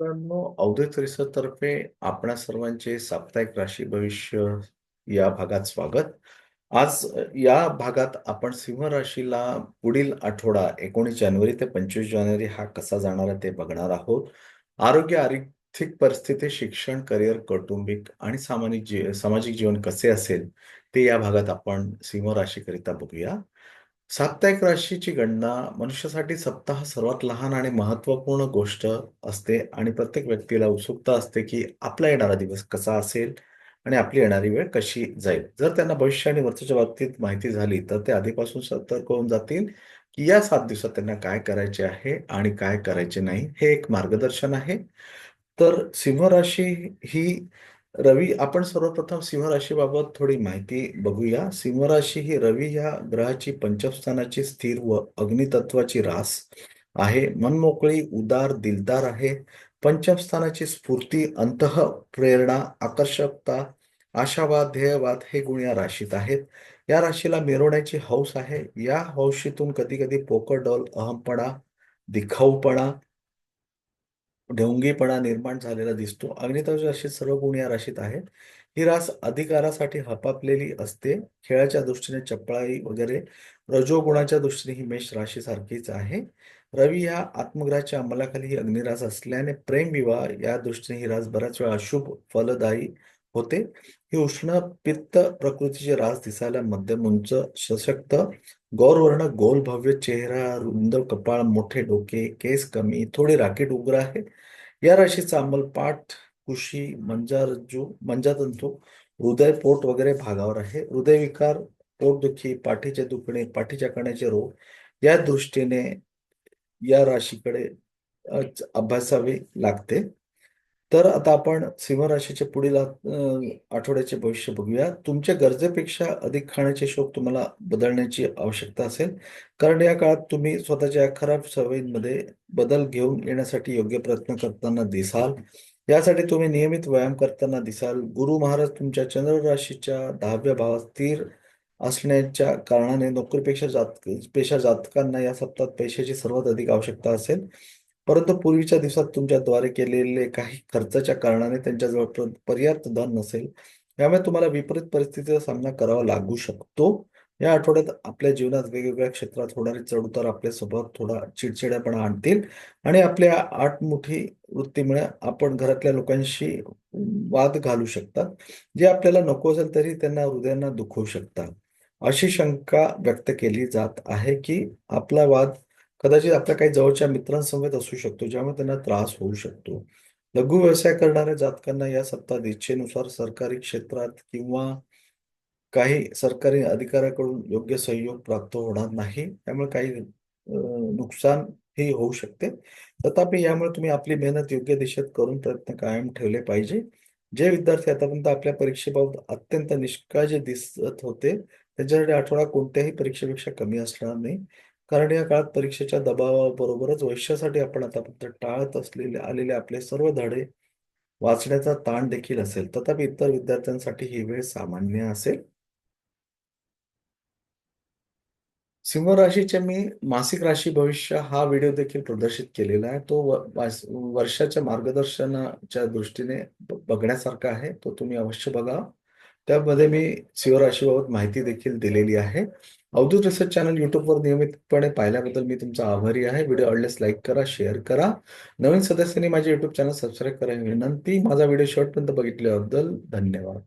मित्रांनो, अवधूत रिसर्च तर्फे आपणा सर्वांचे साप्ताहिक राशी भविष्य या भागात स्वागत. आज अ, या भागात आपण सिंह राशीला पुढील आठवडा 19 जानेवारी ते 25 जानेवारी हा कसा जाणार आहे ते बघणार आहोत. आरोग्य, आर्थिक परिस्थिती, शिक्षण, करिअर, कौटुंबिक आणि सामाजिक जी सामाजिक जीवन कसे असेल ते या भागात आपण सिंह राशीकरिता बघूया. साप्ताहिक राशीची गणना मनुष्यासाठी सप्ताह सर्वात लहान आणि महत्त्वपूर्ण गोष्ट असते आणि प्रत्येक व्यक्तीला उत्सुकता असते, की आपला येणारा दिवस कसा असेल आणि आपली येणारी वेळ कशी जाईल. जर त्यांना भविष्य आणि वर्षाच्या बाबतीत माहिती झाली, तर ते आधीपासून सतर्क होऊन जातील, की या सात दिवसात त्यांना काय करायचे आहे आणि काय करायचे नाही. हे एक मार्गदर्शन आहे. तर सिंह राशी ही रवी आपण सर्वप्रथम सिंहराशीबाबत थोडी माहिती बघूया. सिंहराशी ही रवी या ग्रहाची पंचमस्थानाची स्थिर व अग्नितत्वाची रास आहे. मनमोकळी, उदार, दिलदार आहे. पंचमस्थानाची स्फूर्ती अंतः प्रेरणा आकर्षकता, आशावाद, ध्येयवाद हे गुण या राशीत आहेत. या राशीला मिरवण्याची हौस आहे. या हौशीतून कधी-कधी पोकळ अहमपणा, दिखाऊपणा ढोंगीपणा निर्माण झालेला दिसतो. अग्नितत्वाची राशीत सर्व गुण या राशीत आहेत. ही रास अधिकारासाठी हपापलेली असते. खेळाच्या दृष्टीने चपळाई वगैरे, रजोगुणाच्या दृष्टीने ही मेष राशीसारखीच आहे. रवी ह्या आत्मग्रहाच्या अंमलाखाली ही अग्निरास असल्याने प्रेम-विवाह या दृष्टीने ही रास बऱ्याच वेळा अशुभ फलदायी होते. ही उष्ण पित्त प्रकृतीचे रास दिसायला मध्यम उंच, सशक्त, गौरवर्ण, गोल भव्य चेहरा, रुंद कपाळ, मोठे डोके, केस कमी, थोडी राकीट उग्र आहे. या राशीचा अंमल पाठ, कुशी, मज्जारज्जू, मंजातंतू हृदय, पोट वगैरे भागावर आहे. हृदयविकार, पोटदुखी, पाठीचे दुखणे, पाठीच्या कण्याचे रोग या दृष्टीने या राशीकडे अभ्यासावे लागते. तर आता आपण सिंह राशीचे पुढील आठवड्याचे भविष्य बघूया. तुमच्या गरजेपेक्षा अधिक खाण्याचे शोक तुम्हाला बदलण्याची आवश्यकता असेल. कारण या काळात तुम्ही स्वतःच्या खराब सवयींमध्ये बदल घेऊन येण्यासाठी योग्य प्रयत्न करताना दिसाल. यासाठी तुम्ही नियमित व्यायाम करताना दिसाल. गुरु महाराज तुमच्या चंद्र राशीच्या 10व्या भावात स्थिर असण्याच्या कारणाने नोकरीपेक्षा जात पेशा जातकांना या सप्ताहात पैशाची सर्वात अधिक आवश्यकता असेल. परंतु पूर्वीच्या दिवसात तुमच्याद्वारे केलेले काही खर्चाच्या कारणाने त्यांच्याजवळ पर्याप्त धन नसेल. यामुळे तुम्हाला विपरीत परिस्थितीचा सामना करावा लागू शकतो. या आठवड्यात आपल्या जीवनात वेगवेगळ्या क्षेत्रात होणारे चढ-उतार आपल्या थोडा चिडचिड्यापणा आणतील आणि आपल्या आठमुठी वृत्तीमुळे आपण घरातल्या लोकांशी वाद घालू शकतात. जे आपल्याला नको असेल तरी त्यांना हृदयांना दुखवू शकतात. अशी शंका व्यक्त केली जात आहे, की आपला वाद कदाचित आपल्या काही जवळच्या मित्रांसमवेत असू शकतो, ज्यामुळे त्यांना त्रास होऊ शकतो. लघु व्यवसाय करणाऱ्या जातकांना या सप्ताहात इच्छेनुसार सरकारी क्षेत्रात किंवा काही सरकारी अधिकाऱ्याकडून योग्य सहयोग प्राप्त होणार नाही. त्यामुळे काही नुकसान हे होऊ शकते. तथापि यामुळे तुम्ही आपली मेहनत योग्य दिशेत करून प्रयत्न कायम ठेवले पाहिजे. जे विद्यार्थी आतापर्यंत आपल्या परीक्षेबाबत अत्यंत निष्काळजी दिसत होते, त्यांच्यासाठी आठवडा कोणत्याही परीक्षेपेक्षा कमी असणार नाही. कारण या काळात परीक्षेच्या दबावाबरोबरच भविष्यासाठी आपण आतापर्यंत टाळत असलेले आलेले आपले सर्व धडे वाचण्याचा ताण देखील असेल. तथापि इतर विद्यार्थ्यांसाठी ही वेळ सामान्य असेल. सिंह राशीचे मी मासिक राशी भविष्य हा व्हिडिओ देखील प्रदर्शित केलेला आहे. तो वर्षाच्या मार्गदर्शनाच्या दृष्टीने बघण्यासारखा आहे. तो तुम्ही अवश्य बघा. त्यामध्ये मी सिंहराशीबाबत माहिती देखील दिलेली आहे. अवधूत रिसर्च चॅनल युट्यूबवर नियमितपणे पाहिल्याबद्दल मी तुमचा आभारी आहे. व्हिडिओ आवडल्यास लाईक करा, शेअर करा. नवीन सदस्यांनी माझे युट्यूब चॅनल सबस्क्राईब करायची विनंती. माझा व्हिडिओ शेवटपर्यंत बघितल्याबद्दल धन्यवाद.